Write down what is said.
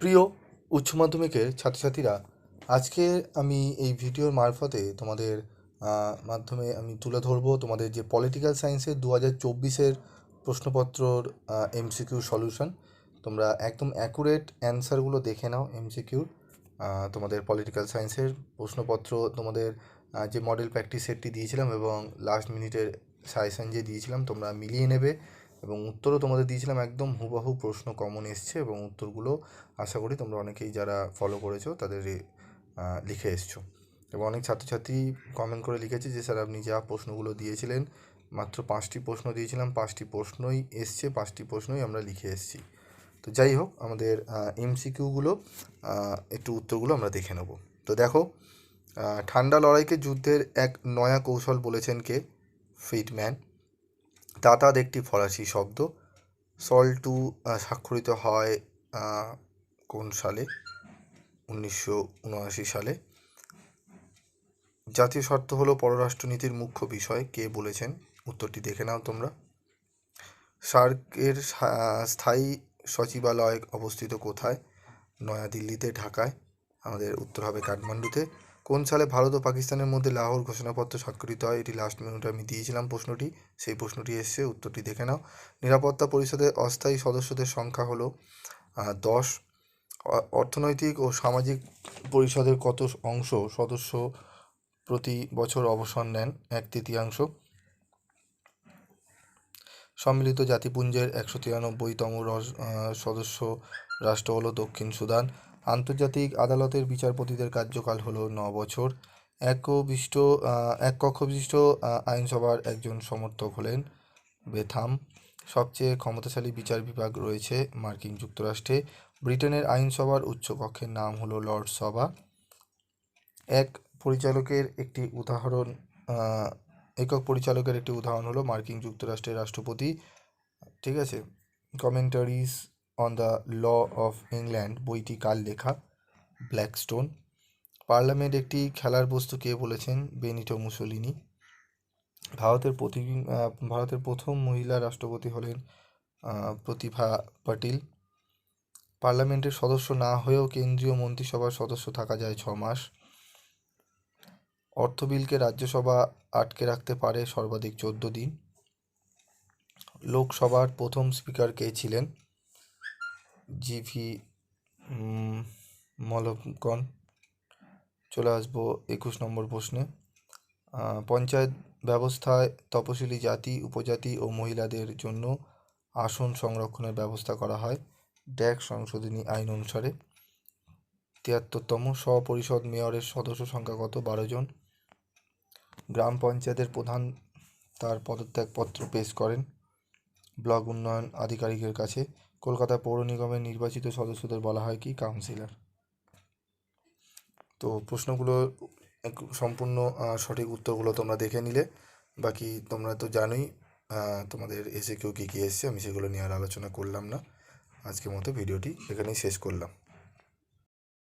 প্রিয় উচ্চ মাধ্যমিকের ছাত্রছাত্রীরা, আজকে আমি এই ভিডিওর মারফতে তোমাদের মাধ্যমে আমি তুলে ধরবো তোমাদের যে পলিটিক্যাল সায়েন্সের দু হাজার চব্বিশের প্রশ্নপত্রর এমসিকিউ সলিউশন তোমরা একদম অ্যাকুরেট অ্যান্সারগুলো দেখে নাও এমসিকিউর তোমাদের পলিটিক্যাল সায়েন্সের প্রশ্নপত্র, তোমাদের যে মডেল প্র্যাকটিস সেটটি দিয়েছিলাম এবং লাস্ট মিনিটের সাজেশন যে দিয়েছিলাম, তোমরা মিলিয়ে নেবে। এবং উত্তরও তোমাদের দিয়েছিলাম, একদম হুবাহু প্রশ্ন কমন এসছে এবং উত্তরগুলো আশা করি তোমরা অনেকেই যারা ফলো করেছ তাদের লিখে এসছো। এবং অনেক ছাত্রছাত্রী কমেন্ট করে লিখেছে যে, স্যার আপনি যা প্রশ্নগুলো দিয়েছিলেন, মাত্র পাঁচটি প্রশ্ন দিয়েছিলাম, পাঁচটি প্রশ্নই এসছে, পাঁচটি প্রশ্নই আমরা লিখে এসেছি। তো যাই হোক, আমাদের এমসিকিউগুলো একটু উত্তরগুলো আমরা দেখে নেব। তো দেখো ঠান্ডা লড়াইকে যুদ্ধের এক নয়া কৌশল বলেছেন কে? ফিটম্যান দাতাদ একটি ফরাসি শব্দ। সল টু স্বাক্ষরিত হয় কোন সালে? উনিশশো উনআশি সালে। জাতীয় স্বার্থ হলো পররাষ্ট্রনীতির মুখ্য বিষয়। কে বলেছেন? উত্তরটি দেখে নাও তোমরা। সার্কের স্থায়ী সচিবালয় অবস্থিত কোথায়? নয়াদিল্লিতে, ঢাকায়। আমাদের উত্তর হবে কাঠমান্ডুতে। কোন সালে ভারত ও পাকিস্তানের মধ্যে লাহোর ঘোষণাপত্র স্বাক্ষরিত হয়, এটি লাস্ট মিনিটে আমি দিয়েছিলাম প্রশ্নটি। সেই প্রশ্নটি এসছে, উত্তরটি দেখে নাও। নিরাপত্তা পরিষদের অস্থায়ী সদস্যদের সংখ্যা হলো দশ। অর্থনৈতিক ও সামাজিক পরিষদের কত অংশ সদস্য প্রতি বছর অবসর নেন? এক তৃতীয়াংশ। সম্মিলিত জাতিপুঞ্জের একশো তিরানব্বইতম সদস্য রাষ্ট্র হলো দক্ষিণ সুদান। আন্তর্জাতিক আদালতের বিচারপতিদের কার্যকাল হলো ন বছর। একবিষ্ট এক কক্ষ বিশিষ্ট আইনসভার একজন সমর্থক হলেন বেথাম। সবচেয়ে ক্ষমতাশালী বিচার বিভাগ রয়েছে মার্কিন যুক্তরাষ্ট্রে। ব্রিটেনের আইনসভার উচ্চকক্ষের নাম হলো লর্ড সভা। এক পরিচালকের একটি উদাহরণ একক পরিচালকের একটি উদাহরণ হলো মার্কিন যুক্তরাষ্ট্রের রাষ্ট্রপতি। ঠিক আছে? Commentaries on the law of England বইটি কার লেখা? ব্ল্যাকস্টোন পার্লামেন্ট একটি খেলার বস্তু কে বলেছেন? Benito Mussolini. ভারতের প্রতি ভারতের প্রথম মহিলা রাষ্ট্রপতি হলেন প্রতিভা পাটিল। পার্লামেন্টের সদস্য না হয়েও কেন্দ্রীয় মন্ত্রিসভার সদস্য থাকা যায় ছ মাস। অর্থ বিলকে রাজ্যসভা আটকে রাখতে পারে সর্বাধিক চোদ্দ দিন। লোকসভার প্রথম স্পিকার কে ছিলেন? জিভি মলকন চলে আসব একুশ নম্বর প্রশ্নে। পঞ্চায়েত ব্যবস্থায় তপশিলি জাতি, উপজাতি ও মহিলাদের জন্য আসন সংরক্ষণের ব্যবস্থা করা হয় ড্যাক সংশোধনী আইন অনুসারে। তিয়াত্তরতম স্বপরিষদ মেয়রের সদস্য সংখ্যা কত? বারো জন। গ্রাম পঞ্চায়েতের প্রধান তার পদত্যাগপত্র পেশ করেন। ব্লক উন্নয়ন আধিকারিকের কাছে কলকাতা পৌর নিগমের নির্বাচিত সদস্যদের বলা হয় কি? কাউন্সিলর তো প্রশ্নগুলো সম্পূর্ণ সঠিক উত্তরগুলো তোমরা দেখে নিলে। বাকি তোমরা তো জানোই তোমাদের এসে কেউ কী কী এসছে, আমি সেগুলো নিয়ে আর আলোচনা করলাম না। আজকের মতো ভিডিওটি এখানেই শেষ করলাম।